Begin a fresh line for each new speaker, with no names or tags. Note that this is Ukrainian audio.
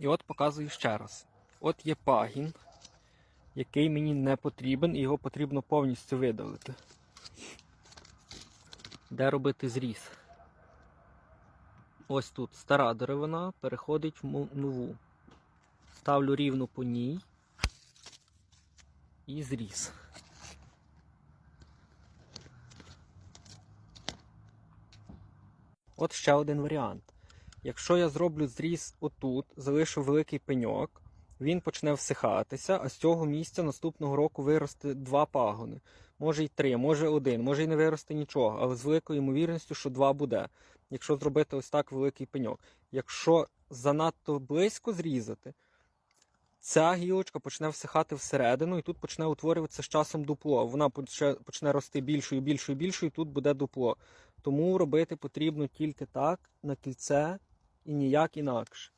І от показую ще раз. От є пагін, який мені не потрібен, і його потрібно повністю видалити. Де робити зріз? Ось тут стара деревина переходить в нову. Ставлю рівно по ній і зріз. От ще один варіант. Якщо я зроблю зріз отут, залишу великий пеньок, він почне всихатися, а з цього місця наступного року виросте два пагони. Може й три, може один, може й не виросте нічого, але з великою ймовірністю, що два буде, якщо зробити ось так великий пеньок. Якщо занадто близько зрізати, ця гілочка почне всихати всередину, і тут почне утворюватися з часом дупло. Вона почне, рости більшою, більшою, більшою, і тут буде дупло. Тому робити потрібно тільки так, на кільце і ніяк інакше.